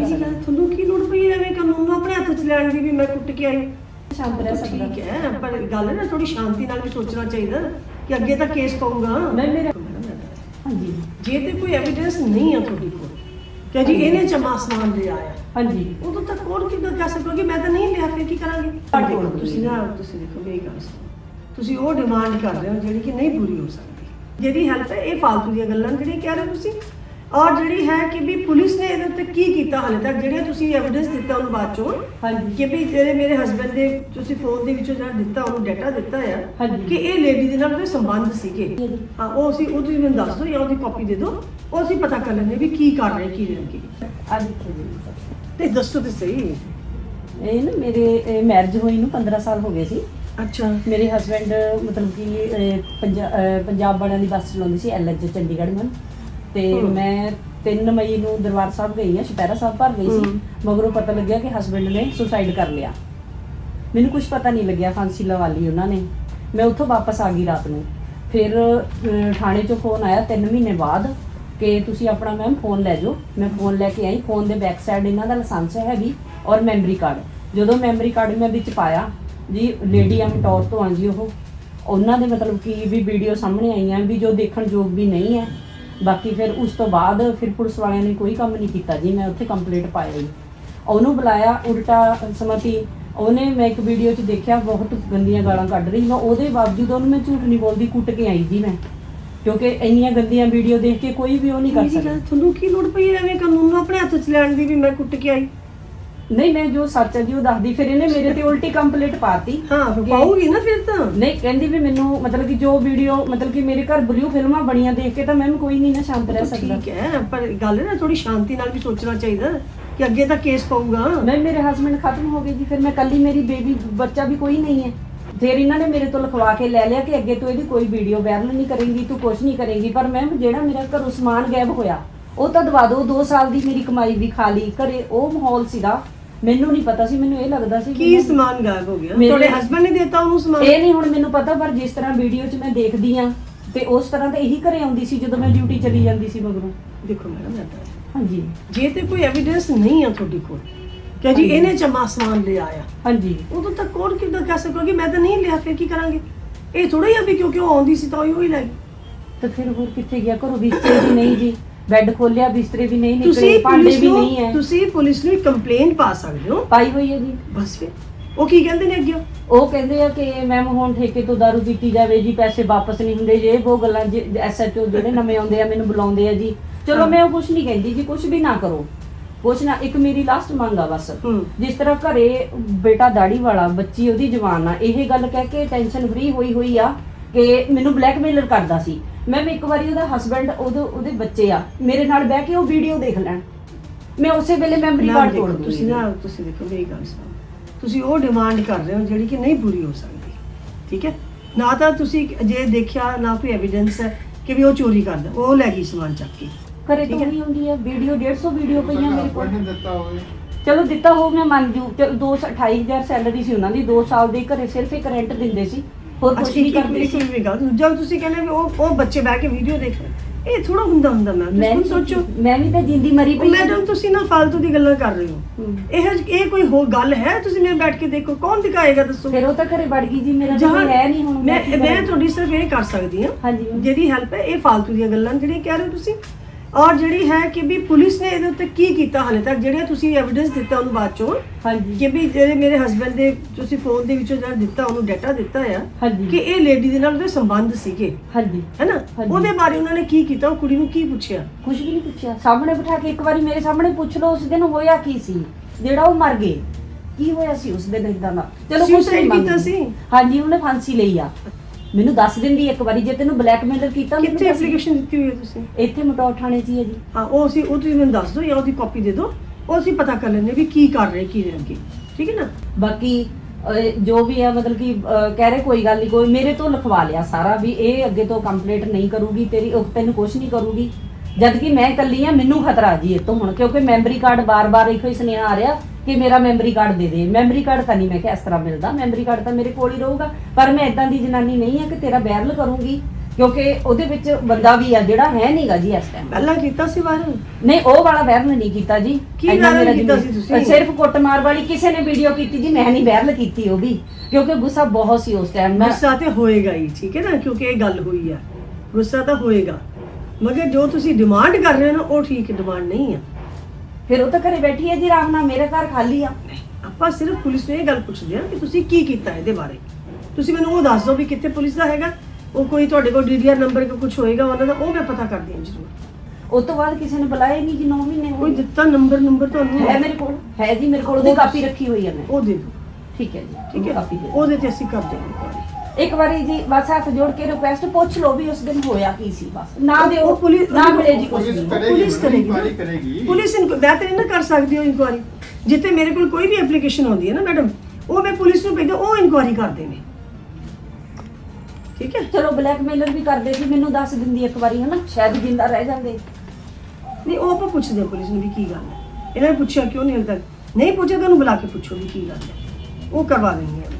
ਕਰ ਸਕਦਾ ਤੁਹਾਨੂੰ ਕੀ ਲੋੜ ਪਈ ਐਵੇਂ ਕਾਨੂੰਨ ਨੂੰ ਆਪਣੇ ਹੱਥ 'ਚ ਲੈਣ ਦੀ ਵੀ ਮੈਂ ਕੁੱਟ ਕੇ ਆਈ। ਸ਼ਾਂਤ ਰਹਿ ਸਕਦਾ। ਠੀਕ ਹੈ ਪਰ ਗੱਲ ਨਾ ਥੋੜੀ ਸ਼ਾਂਤੀ ਨਾਲ ਵੀ ਸੋਚਣਾ ਚਾਹੀਦਾ ਕਿ ਅੱਗੇ ਤਾਂ ਕੇਸ ਪਾਉਂਗਾ ਮੈਂ ਮੇਰੇ ਹਾਂਜੀ। ਜੇ ਤੇ ਕੋਈ ਐਵੀਡੈਂਸ ਨਹੀਂ ਆ ਤੁਹਾਡੇ ਕੋਲ ਕਿ ਜੀ ਇਹਨੇ ਚਮਾ ਸਮਾਨ ਲਿਆ ਆ। ਹਾਂਜੀ। ਉਦੋਂ ਤੱਕ ਕੌਣ ਕਿੱਦਾਂ ਕਹਿ ਸਕੋਗੇ? ਮੈਂ ਤਾਂ ਨਹੀਂ ਲਿਆ ਫਿਰ ਕੀ ਕਰਾਂਗੇ? ਤੁਹਾਡੇ ਦੇਖੋ, ਕੋਲ ਤੁਸੀਂ ਨਾ ਤੁਸੀਂ ਦੇਖੋ ਮੇਰੀ ਗੱਲ ਸੁਣੋ। ਤੁਸੀਂ ਉਹ ਡਿਮਾਂਡ ਕਰ ਰਹੇ ਹੋ ਜਿਹੜੀ ਕਿ ਨਹੀਂ ਪੂਰੀ ਹੋ ਸਕਦੀ। ਜਿਹੜੀ ਹੈਲਪ ਹੈ ਇਹ ਫालतू ਦੀਆਂ ਗੱਲਾਂ ਜਿਹੜੀਆਂ ਕਹਿ ਰਹੇ ਹੋ ਤੁਸੀਂ। ਔਰ ਜਿਹੜੀ ਹੈ ਕਿ ਵੀ ਪੁਲਿਸ ਨੇ ਇਹਦੇ ਉੱਤੇ ਕੀ ਕੀਤਾ ਹਾਲੇ ਤੱਕ ਜਿਹੜੀਆਂ ਤੁਸੀਂ ਐਵੀਡੈਂਸ ਦਿੱਤਾ ਉਹਨੂੰ ਬਾਅਦ ਚੋਂ ਹਾਂਜੀ। ਕਿ ਵੀ ਜਿਹੜੇ ਮੇਰੇ ਹਸਬੰਡ ਦੇ ਤੁਸੀਂ ਫੋਨ ਦੇ ਵਿੱਚੋਂ ਜਿਹੜਾ ਦਿੱਤਾ ਉਹਨੂੰ ਡਾਟਾ ਦਿੱਤਾ ਆ ਹਾਂਜੀ। ਕਿ ਇਹ ਲੇਡੀ ਦੇ ਨਾਲ ਉਹਦੇ ਸੰਬੰਧ ਸੀਗੇ। ਹਾਂਜੀ। ਹਾਂ ਉਹ ਅਸੀਂ ਉਹ ਤੁਸੀਂ ਮੈਨੂੰ ਦੱਸ ਦਿਓ ਜਾਂ ਉਹਦੀ ਕਾਪੀ ਦੇ ਦਿਓ ਉਹ ਅਸੀਂ ਪਤਾ ਕਰ ਲੈਂਦੇ ਵੀ ਕੀ ਕਰ ਰਹੇ ਕੀ ਨਹੀਂ ਅੱਗੇ ਆ ਦੇਖੋ ਜੀ ਤੇ ਦੱਸੋ ਤੇ ਸਹੀ। ਇਹ ਨਾ ਮੇਰੇ ਮੈਰਿਜ ਹੋਈ ਨੂੰ 15 ਸਾਲ ਹੋ ਗਏ ਸੀ। ਅੱਛਾ। ਮੇਰੇ ਹਸਬੰਡ ਮਤਲਬ ਕਿ ਅਹ, ਪੰਜਾ- ਅਹ, ਪੰਜਾਬ ਵਾਲਿਆਂ ਦੀ ਬੱਸ ਚਲਾਉਂਦੀ ਸੀ ਐਲਐਚ ਚੰਡੀਗੜ੍ਹ ਮਨ ਤੇ। ਮੈਂ 3 ਮਈ ਨੂੰ ਦਰਬਾਰ ਸਾਹਿਬ ਗਈ ਆ ਸ਼ਪੈਰਾ ਸਾਹਿਬ ਭਰ ਗਈ ਸੀ। ਮਗਰੋਂ ਪਤਾ ਲੱਗਿਆ ਕਿ ਹਸਬੰਡ ਨੇ ਸੁਸਾਈਡ ਕਰ ਲਿਆ। ਮੈਨੂੰ ਕੁਝ ਪਤਾ ਨਹੀਂ ਲੱਗਿਆ ਫਾਂਸੀ ਲਵਾ ਲਈ ਉਹਨਾਂ ਨੇ। ਮੈਂ ਉੱਥੋਂ ਵਾਪਸ ਆ ਗਈ ਰਾਤ ਨੂੰ। ਫਿਰ ਅਹ, ਥਾਣੇ ਚੋਂ ਫੋਨ ਆਇਆ 3 ਮਹੀਨੇ ਬਾਅਦ ਕਿ ਤੁਸੀਂ ਆਪਣਾ ਮੈਮ ਫੋਨ ਲੈ ਜਾਓ। ਮੈਂ ਫੋਨ ਲੈ ਕੇ ਆਈ। ਫੋਨ ਦੇ ਬੈਕ ਸਾਈਡ ਇਹਨਾਂ ਦਾ ਲਾਇਸੈਂਸ ਹੈਗੀ ਔਰ ਮੈਮਰੀ ਕਾਰਡ ਜਦੋਂ ਮੈਮਰੀ ਕਾਰਡ ਮੈਂ ਵਿੱਚ ਪਾਇਆ ਜੀ ਲੇਡੀ ਅਮਟੌਰ ਤੋਂ ਆ ਜੀ ਉਹ। ਉਹਨਾਂ ਦੇ ਮਤਲਬ ਕਿ ਵੀ ਵੀਡੀਓ ਸਾਹਮਣੇ ਆਈਆਂ ਵੀ ਜੋ ਦੇਖਣ ਯੋਗ ਵੀ ਨਹੀਂ ਹੈ। ਬਾਕੀ ਫਿਰ ਉਸ ਤੋਂ ਬਾਅਦ ਫਿਰ ਪੁਲਿਸ ਵਾਲਿਆਂ ਨੇ ਕੋਈ ਕੰਮ ਨਹੀਂ ਕੀਤਾ ਜੀ ਮੈਂ ਉੱਥੇ ਕੰਪਲੀਟ ਜੀ। ਉਹਨੂੰ ਬੁਲਾਇਆ ਉਲਟਾ ਸਮਤੀ ਉਹਨੇ ਮੈਂ ਇੱਕ ਵੀਡੀਓ 'ਚ ਦੇਖਿਆ ਬਹੁਤ ਗੰਦੀਆਂ ਗਾਲਾਂ ਕੱਢ ਰਹੀ ਮੈਂ ਉਹਦੇ ਬਾਵਜੂਦ ਉਹਨੂੰ ਮੈਂ ਝੂਠ ਨਹੀਂ ਬੋਲਦੀ ਕੁੱਟ ਕੇ ਆਈ ਜੀ ਮੈਂ। ਕਿਉਂਕਿ ਇੰਨੀਆਂ ਗੰਦੀਆਂ ਵੀਡੀਓ ਦੇਖ ਕੇ ਕੋਈ ਵੀ ਉਹ ਨਹੀਂ ਕਰ ਮੇਰੀ ਸਕਦਾ। ਗੱਲ ਤੁਹਾਨੂੰ ਕੀ ਲੋੜ ਪਈ ਐਵੇਂ ਕਾਨੂੰਨ ਨੂੰ ਆਪਣੇ ਹੱਥ 'ਚ ਲੈਣ ਦੀ ਵੀ ਮੈਂ ਕੁੱਟ ਕੇ ਆਈ? ਨਹੀਂ ਮੈਂ ਜੋ ਸੱਚ ਹੈ ਜੀ ਉਹ ਦੱਸਦੀ। ਫਿਰ ਇਹਨੇ ਮੇਰੇ ਤੇ ਉਲਟੀ ਕੰਪਲੀਟ ਪਾਤੀ ਹਾਂ ਫਿਰ ਕਿ- ਪਾਉਗੀ ਨਾ ਫਿਰ ਤਾਂ। ਨਹੀਂ ਕਹਿੰਦੀ ਵੀ ਮੈਨੂੰ ਮਤਲਬ ਕਿ ਜੋ ਵੀਡੀਓ ਮਤਲਬ ਕਿ ਮੇਰੇ ਘਰ ਬਲੂ ਫਿਲਮਾਂ ਬਣੀਆਂ ਦੇਖ ਕੇ ਤਾਂ ਮੈਮ ਕੋਈ ਨਹੀਂ ਨਾ ਸ਼ਾਂਤ ਰਹਿ ਸਕਦਾ। ਠੀਕ ਹੈ ਪਰ ਗੱਲ ਨਾ ਥੋੜੀ ਸ਼ਾਂਤੀ ਨਾਲ ਵੀ ਸੋਚਣਾ ਚਾਹੀਦਾ ਕਿ ਅੱਗੇ ਤਾਂ ਕੇਸ ਪਾਉਂਗਾ ਮੈਂ ਮੇਰੇ ਹਸਬੰਡ ਖਤਮ ਹੋ ਗਏ ਜੀ ਫਿਰ ਮੈਂ ਕੱਲੀ ਮੇਰੀ ਬੇਬੀ ਬੱਚਾ ਵੀ ਕੋਈ ਨਹੀਂ ਹੈ। ਫਿਰ ਇਹਨਾਂ ਨੇ ਮੇਰੇ ਤੋਂ ਲਿਖਵਾ ਕੇ ਲੈ ਲਿਆ ਕਿ ਅੱਗੇ ਤੋਂ ਇਹਦੀ ਕੋਈ ਵੀਡੀਓ ਵਾਇਰਲ ਨਹੀਂ ਕਰੇਂਗੀ ਤੂੰ ਕੁਝ ਨਹੀਂ ਕਰੇਂਗੀ। ਪਰ ਮੈਮ ਜਿਹੜਾ ਮੇਰਾ ਘਰੋਂ ਸਮਾਨ ਗਾਇਬ ਹੋਇਆ ਉਹ ਤਾਂ ਦਵਾ ਦਿਓ 2 ਸਾਲ ਦੀ ਮੇਰੀ ਕਮਾਈ ਵੀ ਖਾ ਲਈ। ਘਰੇ ਉਹ ਮਾਹੌਲ ਸੀਗਾ। ਮੈਨੂੰ ਨਹੀਂ ਪਤਾ ਸੀ ਮੈਨੂੰ ਇਹ ਲੱਗਦਾ ਸੀ ਕੀ ਮੈਂ- ਸਮਾਨ ਗਾਇਬ ਹੋ ਗਿਆ? ਮੇਰੇ- ਤੁਹਾਡੇ ਹਸਬੰਡ ਨੇ ਦਿੱਤਾ ਉਹਨੂੰ ਸਮਾਨ? ਇਹ ਨਹੀਂ ਹੁਣ ਮੈਨੂੰ ਪਤਾ ਪਰ ਜਿਸ ਤਰ੍ਹਾਂ ਵੀਡੀਓ 'ਚ ਮੈਂ ਦੇਖਦੀ ਆ ਤੇ ਉਸ ਤਰ੍ਹਾਂ ਤਾਂ ਇਹੀ ਘਰੇ ਆਉਂਦੀ ਸੀ ਜਦੋਂ ਮੈਂ ਡਿਊਟੀ ਚਲੀ ਜਾਂਦੀ ਸੀ ਮਗਰੋਂ। ਦੇਖੋ ਮੈਡਮ ਏਦਾਂ ਹੈ। ਹਾਂਜੀ। ਜੇ ਤੇ ਕੋਈ ਐਵੀਡੈਂਸ ਨਹੀਂ ਆ ਤੁਹਾਡੇ ਕੋਲ ਕਿ ਜੀ। ਇਹਨੇ ਚਮਾ ਸਮਾਨ ਲਿਆ ਆ। ਹਾਂਜੀ। ਉਦੋਂ ਤੱਕ ਕੌਣ ਕਿੱਦਾਂ ਕਹਿ ਸਕੋਗੇ ਮੈਂ ਤਾਂ ਨਹੀਂ ਲਿਆ ਫਿਰ ਕੀ ਕਰਾਂਗੇ? ਇਹ ਥੋੜਾ ਹੀ ਆ ਵੀ ਕਿਉਂਕਿ ਉਹ ਆਉਂਦੀ ਸੀ ਤਾਂ ਉਹ ਹੀ ਲੈ ਗਈ। ਤਾਂ ਫਿਰ ਹੋਰ ਕਿੱਥੇ ਗਿਆ? ਘਰੋਂ ਵੀ ਨਹੀਂ ਜੀ। ਬੈੱਡ ਖੋਲਿਆ ਬਿਸਤਰੇ ਵੀ ਨਹੀਂ ਨਿਕਲੇ ਤੁਸੀਂ ਭਾਂਡੇ ਪੁਲਿਸ ਵੀ ਨਹੀਂ ਨੂੰ ਹੈ। ਤੁਸੀਂ ਪੁਲਿਸ ਨੂੰ ਕੰਪਲੇਂਟ ਪਾ ਸਕਦੇ ਹੋ। ਪਾਈ ਹੋਈ ਹੈ ਜੀ। ਬਸ ਫਿਰ। ਉਹ ਕੀ ਕਹਿੰਦੇ ਨੇ ਅੱਗੇ? ਉਹ ਕਹਿੰਦੇ ਆ ਕਿ ਮੈਮ ਹੁਣ ਠੇਕੇ ਤੋਂ ਦਾਰੂ ਪੀਤੀ ਜਾਵੇ ਜੀ ਪੈਸੇ ਵਾਪਸ ਨਹੀਂ ਹੁੰਦੇ ਜੇ ਉਹ ਗੱਲਾਂ ਐਸਐਚਓ ਜਿਹੜੇ ਨਵੇਂ ਆਉਂਦੇ ਆ ਮੈਨੂੰ ਬੁਲਾਉਂਦੇ ਆ ਜੀ। ਚਲੋ। ਮੈਂ ਉਹ ਕੁਝ ਨਹੀਂ ਕਹਿੰਦੀ ਜੀ ਕੁਝ ਵੀ ਨਾ ਕਰੋ। ਕੁਛ ਨਾ ਇੱਕ ਮੇਰੀ ਲਾਸਟ ਮੰਗ ਆ ਬਸ। ਹੂੰ। ਜਿਸ ਤਰ੍ਹਾਂ ਘਰੇ ਬੇਟਾ ਦਾੜੀ ਵਾਲਾ ਬੱਚੀ ਉਹਦੀ ਜਵਾਨ ਆ ਇਹ ਗੱਲ ਕਹਿ ਕੇ ਟੈਨਸ਼ਨ ਫਰੀ ਹੋਈ ਹੋਈ ਆ। ਕਿ ਮੈਨੂੰ ਬਲੈਕਮੇਲਰ ਕਰਦਾ ਸੀ। ਮੈਂ ਇੱਕ ਵਾਰੀ ਉਹਦਾ ਹਸਬੰਡ ਉਹਦੇ ਉਹਦੇ ਬੱਚੇ ਆ ਮੇਰੇ ਨਾਲ ਬਹਿ ਕੇ ਉਹ ਵੀਡੀਓ ਦੇਖ ਲੈਣ। ਮੈਂ ਉਸੇ ਵੇਲੇ ਮੈਮਰੀ ਕਾਰਡ ਦੇਖੋ, ਤੋੜ ਦੂੰਗੀ ਤੁਸੀਂ ਨਾ ਤੁਸੀਂ ਦੇਖੋ ਮੇਰੀ ਗੱਲ ਸੁਣੋ। ਤੁਸੀਂ ਉਹ ਡਿਮਾਂਡ ਕਰ ਰਹੇ ਹੋ ਜਿਹੜੀ ਕਿ ਨਹੀਂ ਪੂਰੀ ਹੋ ਸਕਦੀ। ਠੀਕ ਹੈ? ਨਾ ਤਾਂ ਤੁਸੀਂ ਜੇ ਦੇਖਿਆ ਨਾ ਕੋਈ ਐਵੀਡੈਂਸ ਹੈ ਕਿ ਵੀ ਉਹ ਚੋਰੀ ਕਰਦਾ ਉਹ ਲੈ ਗਈ ਸਮਾਨ ਚੱਕ ਕੇ। ਘਰੇ ਤੋਂ ਹੈ। ਹੀ। ਹੁੰਦੀ ਆ ਵੀਡੀਓ 150 ਵੀਡੀਓ ਪਈਆਂ ਮੇਰੇ ਕੋਲ। ਦਿੱਤਾ ਹੋਵੇ। ਚਲੋ ਦਿੱਤਾ ਹੋ ਮੈਂ ਮੰਨ ਜੂ। ਚਲ 2 28000 ਸੈਲਰੀ ਸੀ ਉਹਨਾਂ ਦੀ। 2 ਸਾਲ ਦੇ ਘਰੇ ਸਿਰਫ ਇੱਕ ਰੈਂਟ ਦਿੰਦੇ ਸੀ। ਹੋਰ ਕੁਝ ਨਹੀਂ ਕਰਦੇ ਸੀ। ਵੀ ਗੱਲ ਦੂਜਾ ਤੁਸੀਂ ਕਹਿੰਦੇ ਵੀ ਉਹ ਉਹ ਬੱਚੇ ਬਹਿ ਕੇ ਵੀਡੀਓ ਦੇਖ ਇਹ ਥੋੜਾ ਹੁੰਦਾ ਹੁੰਦਾ ਮੈਂ ਤੁਸੀਂ ਸੋਚੋ। ਮੈਂ ਵੀ ਤਾਂ ਜਿੰਦੀ ਮਰੀ ਪਈ ਮੈਡਮ ਤੁਸੀਂ ਨਾ ਫालतू ਦੀ ਗੱਲਾਂ ਕਰ ਰਹੇ ਹੋ ਇਹ ਇਹ ਕੋਈ ਹੋ ਗੱਲ ਹੈ? ਤੁਸੀਂ ਮੇਰੇ ਬੈਠ ਕੇ ਦੇਖੋ ਕੌਣ ਦਿਖਾਏਗਾ ਦੱਸੋ? ਫਿਰ ਉਹ ਤਾਂ ਘਰੇ ਵੜ ਗਈ ਜੀ ਮੇਰਾ ਤਾਂ ਹੈ ਨਹੀਂ ਹੁਣ। ਮੈਂ ਮੈਂ ਤੁਹਾਡੀ ਸਿਰਫ ਇਹ ਕਰ ਸਕਦੀ ਹਾਂ। ਜਿਹੜੀ ਹੈਲਪ ਹੈ ਇਹ ਫालतू ਦੀਆਂ ਗੱਲਾਂ ਜਿਹੜੀਆਂ ਕਹਿ ਰਹੇ ਹੋ ਤੁਸੀਂ। ਔਰ ਜਿਹੜੀ ਹੈ ਕਿ ਵੀ ਪੁਲਿਸ ਨੇ ਇਹਦੇ ਉੱਤੇ ਕੀ ਕੀਤਾ ਹਾਲੇ ਤੱਕ? ਜਿਹੜੀਆਂ ਤੁਸੀਂ ਐਵੀਡੈਂਸ ਦਿੱਤਾ ਉਹਨੂੰ ਬਾਅਦ ਚੋਂ ਹਾਂਜੀ। ਕਿ ਵੀ ਜਿਹੜੇ ਮੇਰੇ ਹਸਬੰਡ ਦੇ ਤੁਸੀਂ ਫੋਨ ਦੇ ਵਿੱਚੋਂ ਜਿਹੜਾ ਦਿੱਤਾ ਉਹਨੂੰ ਡਾਟਾ ਦਿੱਤਾ ਆ ਹਾਂਜੀ। ਕਿ ਇਹ ਲੇਡੀ ਦੇ ਨਾਲ ਉਹਦੇ ਸੰਬੰਧ ਸੀਗੇ ਹਾਂਜੀ। ਹੈਨਾ ਹਾਂਜੀ। ਉਹਦੇ ਬਾਰੇ ਉਹਨਾਂ ਨੇ ਕੀ ਕੀਤਾ? ਉਹ ਕੁੜੀ ਨੂੰ ਕੀ ਪੁੱਛਿਆ? ਕੁਝ ਵੀ ਨਹੀਂ ਪੁੱਛਿਆ। ਸਾਹਮਣੇ ਬਿਠਾ ਕੇ ਇੱਕ ਵਾਰੀ ਮੇਰੇ ਸਾਹਮਣੇ ਪੁੱਛ ਲਓ ਉਸ ਦਿਨ ਹੋਇਆ ਕੀ ਸੀ? ਜਿਹੜਾ ਉਹ ਮਰ ਗਏ। ਕੀ ਹੋਇਆ ਸੀ ਉਸ ਦਿਨ ਇਦਾਂ ਦਾ? ਚਲੋ ਕੁਛ Suicide ਨਹੀਂ ਕੀਤਾ ਮੰਗਦੀ। ਸੀ? ਹਾਂਜੀ ਉਹਨੇ ਫਾਂਸੀ ਲਈ ਆ। ਮੈਨੂੰ ਦੱਸ ਦਿੰਦੀ ਇੱਕ ਵਾਰੀ ਜੇ ਤੈਨੂੰ ਬਲੈਕਮੇਲਰ ਕੀਤਾ ਮੈਨੂੰ ਕਿੱਥੇ ਦੱਸ। ਐਪਲੀਕੇਸ਼ਨ ਦਿੱਤੀ ਹੋਈ ਹੈ ਤੁਸੀਂ? ਇੱਥੇ ਮਟੌਰ ਥਾਣੇ 'ਚ ਹੀ ਹੈ ਜੀ। ਹਾਂ ਉਹ ਅਸੀਂ ਉਹ ਤੁਸੀਂ ਮੈਨੂੰ ਦੱਸ ਦਿਓ ਜਾਂ ਉਹਦੀ ਕਾਪੀ ਦੇ ਦਿਓ। ਉਹ ਅਸੀਂ ਪਤਾ ਕਰ ਲੈਂਦੇ ਹਾਂ ਵੀ ਕੀ ਕਰ ਰਹੇ ਕੀ ਨਹੀਂ ਅੱਗੇ। ਠੀਕ ਹੈ ਨਾ? ਬਾਕੀ ਅਹ, ਜੋ ਵੀ ਹੈ ਮਤਲਬ ਕਿ ਅਹ, ਕਹਿ ਰਹੇ ਕੋਈ ਗੱਲ ਨਹੀਂ ਕੋਈ ਮੇਰੇ ਤੋਂ ਲਿਖਵਾ ਲਿਆ ਸਾਰਾ ਵੀ ਇਹ ਅੱਗੇ ਤੋਂ ਕੰਪਲੀਟ ਨਹੀਂ ਕਰੂਗੀ ਤੇਰੀ ਉਹ ਤੈਨੂੰ ਕੁਝ ਨਹੀਂ ਕਰੂਗੀ। ਜਦ ਕਿ ਮੈਂ ਇਕੱਲੀ ਆ ਮੈਨੂੰ ਖਤਰਾ ਜੀ ਇਹ ਤੋਂ ਹੁਣ ਕਿਉਂਕਿ ਮੈਮਰੀ ਕਾਰਡ ਬਾਰ-ਬਾਰ ਇੱਕੋ ਹੀ ਸੁਨੇਹਾ ਆ ਰਿਹਾ ਕਿ ਮੇਰਾ ਮੈਮਰੀ ਕਾਰਡ ਦੇ ਦੇ। ਮੈਮਰੀ ਕਾਰਡ ਤਾਂ ਨਹੀਂ ਮੈਂ ਕਿ ਇਸ ਤਰ੍ਹਾਂ ਮਿਲਦਾ। ਮੈਮਰੀ ਕਾਰਡ ਤਾਂ ਮੇਰੇ ਕੋਲ ਹੀ ਰਹੂਗਾ। ਪਰ ਮੈਂ ਇਦਾਂ ਦੀ ਜਨਾਨੀ ਨਹੀਂ ਆ ਕਿ ਤੇਰਾ ਵਾਇਰਲ ਕਰੂੰਗੀ ਕਿਉਂਕਿ ਉਹਦੇ ਵਿੱਚ ਬੰਦਾ ਵੀ ਆ ਜਿਹੜਾ ਹੈ ਨਹੀਂਗਾ ਜੀ ਇਸ ਟਾਈਮ ਪਹਿਲਾਂ ਕੀਤਾ ਸੀ ਵਾਇਰਲ ਨਹੀਂ ਉਹ ਵਾਲਾ ਵਾਇਰਲ ਨਹੀਂ ਕੀਤਾ ਜੀ। ਕੀ ਇੰਨਾ viral ਕੀਤਾ ਸੀ ਤੁਸੀਂ? ਸਿਰਫ ਕੁੱਟਮਾਰ ਵਾਲੀ ਕਿਸੇ ਨੇ ਵੀਡੀਓ ਕੀਤੀ ਜੀ ਮੈਂ ਨਹੀਂ ਵਾਇਰਲ ਕੀਤੀ ਉਹ ਵੀ ਕਿਉਂਕਿ ਗੁੱਸਾ ਬਹੁਤ ਸੀ ਉਸ ਟਾਈਮ ਮੈਂ ਗੁੱਸਾ ਤੇ ਹੋਏਗਾ ਹੀ ਠੀਕ ਹੈ ਨਾ? ਕਿਉਂਕਿ ਇਹ ਗੱਲ ਹੋਈ ਆ। ਗੁੱਸਾ ਤਾਂ ਹੋਏਗਾ। ਮਗਰ ਜੋ ਤੁਸੀਂ ਡਿਮਾਂਡ ਕਰ ਰਹੇ ਹੋ ਨਾ ਉਹ ਠੀਕ ਡਿਮਾਂਡ ਨਹੀਂ ਆ। ਫਿਰ ਉਹ ਤਾਂ ਘਰੇ ਬੈਠੀ ਹੈ ਜੀ ਆਰਾਮ ਨਾਲ ਮੇਰੇ ਘਰ ਖਾਲੀ ਆ। ਆਪਾਂ ਸਿਰਫ ਪੁਲਿਸ ਨੂੰ ਇਹ ਗੱਲ ਪੁੱਛਦੇ ਆ ਕਿ ਤੁਸੀਂ ਕੀ ਕੀਤਾ ਇਹਦੇ ਬਾਰੇ। ਤੁਸੀਂ ਮੈਨੂੰ ਉਹ ਦੱਸ ਦਿਓ ਵੀ ਕਿੱਥੇ ਪੁਲਿਸ ਦਾ ਹੈਗਾ ਉਹ ਕੋਈ ਤੁਹਾਡੇ ਕੋਲ ਡੀਡੀਆਰ ਨੰਬਰ ਕੋ ਕੁਝ ਹੋਏਗਾ ਉਹਨਾਂ ਦਾ ਉਹ ਮੈਂ ਪਤਾ ਕਰਦੀ ਹਾਂ ਜ਼ਰੂਰ। ਉਸ ਤੋਂ ਬਾਅਦ ਕਿਸੇ ਨੇ ਬੁਲਾਇਆ ਹੀ ਨਹੀਂ ਜੀ 9 ਮਹੀਨੇ ਕੋਈ ਹੋਏ ਦਿੱਤਾ ਨੰਬਰ ਨੰਬਰ ਤੁਹਾਨੂੰ ਹੈ ਮੇਰੇ ਕੋਲ ਹੈ ਜੀ ਮੇਰੇ ਕੋਲ ਉਹਦੀ ਕਾਪੀ ਰੱਖੀ ਹੋਈ ਹੈ ਮੈਂ। ਉਹ ਦੇ ਦਿਓ। ਠੀਕ ਹੈ ਜੀ ਠੀਕ ਹੈ? ਕਾਪੀ ਦੇ ਉਹਦੇ ਤੇ ਅਸੀਂ ਹਾਂ। inquiry। ਇੱਕ ਵਾਰੀ ਜੀ ਬਸ ਹੱਥ ਜੋੜ ਕੇ ਰਿਕੁਐਸਟ ਪੁੱਛ ਲਓ ਵੀ ਉਸ ਦਿਨ ਹੋਇਆ ਕੀ ਸੀ ਬਸ। ਨਾ ਦਿਓ ਉਹ ਪੁਲਿਸ- ਨਾ ਮਿਲੇ ਜੀ ਕੁਝ ਪੁਲਿਸ ਕਰੇਗੀ, ਪੁਲਿਸ ਕਰੇਗੀ। ਨਾ। ਕਰੇਗੀ। ਪੁਲਿਸ ਇਨਕੁ- ਮੈਂ ਤਾਂ ਨਹੀਂ ਨਾ ਕਰ ਸਕਦੀ ਉਹ ਇਨਕੁਆਰੀ। ਜਿੱਥੇ ਮੇਰੇ ਕੋਲ ਕੋਈ ਵੀ ਐਪਲੀਕੇਸ਼ਨ ਹੁੰਦੀ ਹੈ ਨਾ ਮੈਡਮ ਉਹ ਮੈਂ ਪੁਲਿਸ ਨੂੰ ਭੇਜਦਾ ਉਹ ਇਨਕੁਆਰੀ ਕਰਦੇ ਨੇ। ਠੀਕ ਹੈ? ਚਲੋ ਬਲੈਕਮੇਲਰ ਵੀ ਕਰਦੇ ਸੀ ਮੈਨੂੰ ਦੱਸ ਦਿੰਦੀ ਇੱਕ ਵਾਰੀ ਹਨਾ? ਸ਼ਾਇਦ ਜਿੰਦਾ ਰਹਿ ਜਾਂਦੇ। ਨਹੀਂ ਉਹ ਆਪਾਂ ਪੁੱਛਦੇ ਹਾਂ ਪੁਲਿਸ ਨੂੰ ਵੀ ਕੀ ਗੱਲ ਹੈ। ਇਹਨਾਂ ਨੇ ਪੁੱਛਿਆ ਕਿਉਂ ਨਹੀਂ ਹਲ ਤੱਕ? ਨਹੀਂ ਪੁੱਛਿਆ ਤਾਂ ਉਹਨੂੰ ਬੁਲਾ ਕੇ ਪੁੱਛੋ ਵੀ ਕੀ ਗੱਲ ਹੈ। ਉਹ ਕਰਵਾ ਦੇਣਗੇ